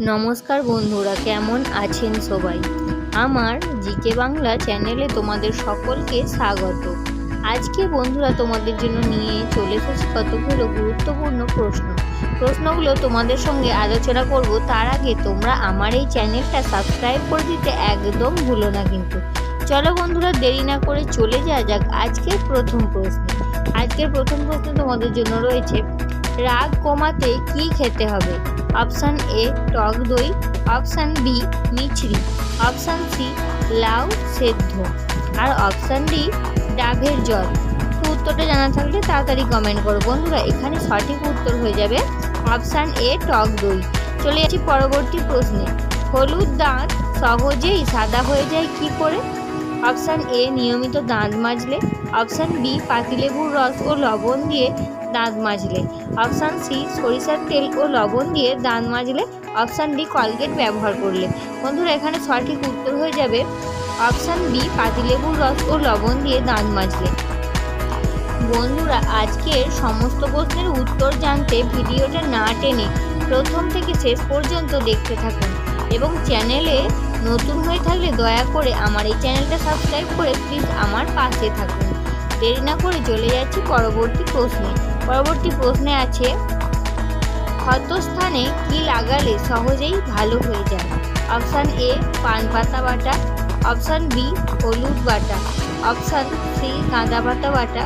নমস্কার বন্ধুরা, কেমন আছেন সবাই? আমার জিকে বাংলা চ্যানেলে তোমাদের সকলকে স্বাগত। আজকে বন্ধুরা তোমাদের জন্য নিয়ে চলে এসেছি কতগুলো গুরুত্বপূর্ণ প্রশ্ন। প্রশ্নগুলো তোমাদের সঙ্গে আলোচনা করব, তার আগে তোমরা আমার এই চ্যানেলটা সাবস্ক্রাইব করে দিতে একদম ভুলো না কিন্তু। চলো বন্ধুরা, দেরি না করে চলে যাওয়া যাক আজকের প্রথম প্রশ্ন। আজকের প্রথম প্রশ্ন তোমাদের জন্য রয়েছে, রাগ কমাতে কি খেতে হবে? অপশান এ টক দই, অপশান বি মিছরি, অপশান সি লাউ সেদ্ধ, আর অপশান ডি ডাভের জল। তো উত্তরটা জানা থাকলে তাড়াতাড়ি কমেন্ট করো। বন্ধুরা, এখানে সঠিক উত্তর হয়ে যাবে অপশান এ টক দই। চলে যাচ্ছি পরবর্তী প্রশ্নে। হলুদ দাঁত সহজেই সাদা হয়ে যায় কি করে? অপশান এ নিয়মিত দাঁত মাজলে, অপশান বি পাতিলেবুর রস ও লবণ দিয়ে দাঁত মাজলে। অপশান সি সরিষার তেল ও লবণ দিয়ে দাঁত মাজলে অপশান ডি কলগেট ব্যবহার করলে। বন্ধুরা, এখানে সঠিক উত্তর হয়ে যাবে অপশান বি পাতিলেবুর রস ও লবণ দিয়ে দাঁত মাজলে। বন্ধুরা, আজকের সমস্ত প্রশ্নের উত্তর জানতে ভিডিওটা না টেনে প্রথম থেকে শেষ পর্যন্ত দেখতে থাকুন এবং চ্যানেলে নতুন হয়ে থাকলে দয়া করে আমার এই চ্যানেলটা সাবস্ক্রাইব করে প্লিজ আমার পাশে থাকুন। দেরি না করে চলে যাচ্ছি পরবর্তী প্রশ্নে। পরবর্তী প্রশ্নে আছে, ক্ষতস্থানে কি লাগালে সহজেই ভালো হয়ে যায়? অপশান এ পান পাতা বাটা। অপশান বি হলুদ বাটা। অপশান সি কাঁদা পাতা বাটা।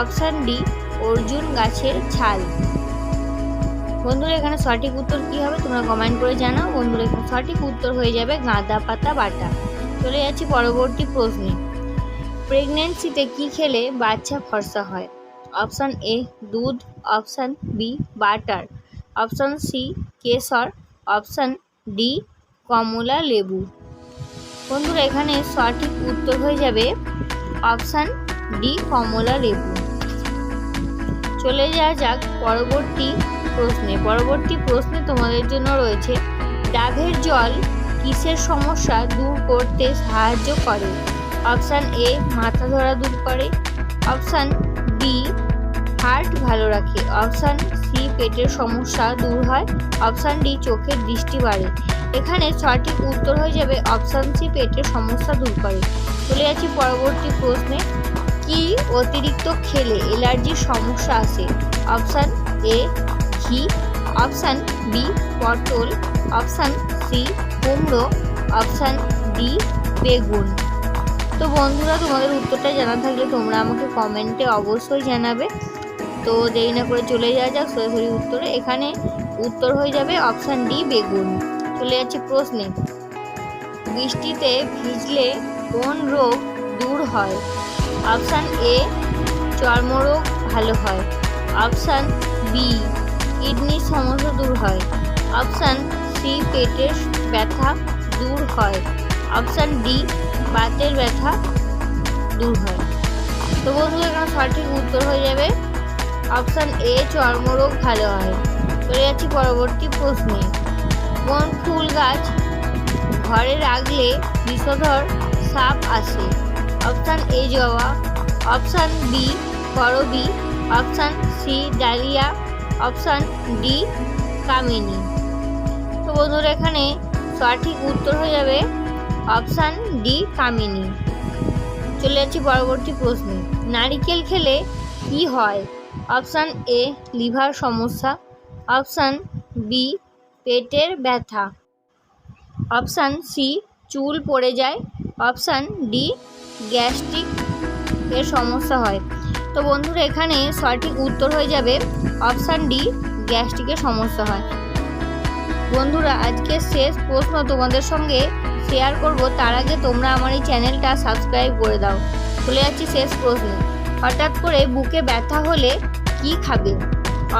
অপশান ডি অর্জুন গাছের ছাল। বন্ধুরা, এখানে সঠিক উত্তর কী হবে তোমরা কমেন্ট করে জানাও। বন্ধুরা, এখানে সঠিক উত্তর হয়ে যাবে গাঁদা পাতা বাটা। চলে যাচ্ছি পরবর্তী প্রশ্নে। প্রেগনেন্সিতে কি খেলে বাচ্চা ফর্সা হয়? অপশান এ, দুধ, option B, butter. Option C, কেশর। অপশান ডি, কমলা লেবু। বন্ধুরা, এখানে সঠিক উত্তর হয়ে যাবে অপশান ডি, কমলা লেবু। চলে যাওয়া যাক পরবর্তী প্রশ্নে। পরবর্তী প্রশ্নে তোমাদের জন্য রয়েছে ডাভের জল কিসের সমস্যা দূর করতে সাহায্য করে? অপশান এ, মাথা ধরা দূর করে। অপশান বি হার্ট ভালো রাখে। অপশান সি, পেটের সমস্যা দূর হয়। অপশান ডি চোখের দৃষ্টি বাড়ে। এখানে সঠিক উত্তর হয়ে যাবে। অপশান সি, পেটের সমস্যা দূর করে। চলে যাচ্ছি পরবর্তী প্রশ্নে। কি অতিরিক্ত খেলে অ্যালার্জির সমস্যা আসে অপশান এ, ঘি। অপশান বি, পটল। অপশান সি, কুমড়ো। অপশান ডি, বেগুন। তো বন্ধুরা, তোমাদের উত্তরটা জানা থাকলে তোমরা আমাকে কমেন্টে অবশ্যই জানাবে। তো দেরি না করে চলে যাওয়া যাক সরাসরি উত্তরে। এখানে উত্তর হয়ে যাবে অপশান ডি বেগুন। চলে যাচ্ছে প্রশ্নে। বৃষ্টিতে ভিজলে কোন রোগ দূর হয়? অপশান এ চর্মরোগ ভালো হয়। অপশান বি কিডনির সমস্যা দূর হয়। অপশান সি পেটের ব্যথা দূর হয়। অপশান ডি বাতের ব্যথা দূর হয়। তো বন্ধুরা, এখানে সঠিক উত্তর হয়ে যাবে অপশান এ, চর্মরোগ ভালো হয়। চলে যাচ্ছি পরবর্তী প্রশ্নে। কোন ফুল গাছ ঘরে রাখলে বিষধর সাপ আসে? অপশান এ, জবা। অপশান বি, করবি। Option C, dahlia. Option D, কামিনী। তো বন্ধুরা, এখানে সঠিক উত্তর হয়ে যাবে অপশান ডি, কামিনী। চলে যাচ্ছি পরবর্তী প্রশ্নে। নারিকেল খেলে কি হয়? অপশান এ, লিভার সমস্যা। অপশান বি, পেটের ব্যথা। অপশান সি, চুল পড়ে যায়। অপশান ডি, গ্যাস্ট্রিক এর সমস্যা হয়। তো বন্ধুরা, এখানে সঠিক উত্তর হয়ে যাবে। অপশান ডি গ্যাস্ট্রিকের সমস্যা হয়। বন্ধুরা আজকে শেষ প্রশ্ন তোমাদের সঙ্গে শেয়ার করব। তার আগে তোমরা আমার এই চ্যানেলটা সাবস্ক্রাইব করে দাও। চলে যাচ্ছি শেষ প্রশ্নে। হঠাৎ করে বুকে ব্যথা হলে কি খাবে?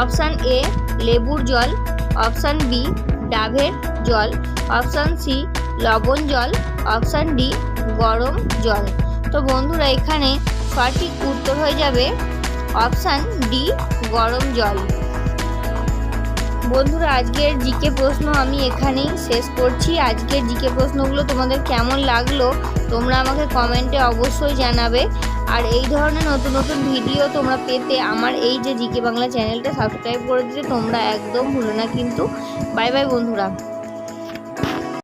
অপশান এ লেবুর জল। অপশান বি ডাভের জল। অপশান সি লবণ জল। অপশান ডি গরম জল। তো বন্ধুরা, এখানে সঠিক উত্তর হয়ে যাবে অপশান ডি গরম জল। বন্ধুরা, আজকের জিকে প্রশ্ন আমি এখানেই শেষ করছি। আজকের জিকে প্রশ্নগুলো তোমাদের কেমন লাগল, তোমরা আমাকে কমেন্টে অবশ্যই জানাবে। আর এই ধরনের নতুন নতুন ভিডিও তোমরা পেতে আমার এই যে জিকে বাংলা চ্যানেলটা সাবস্ক্রাইব করে দিতে তোমরা একদম ভুলো না কিন্তু। বাই বাই বন্ধুরা।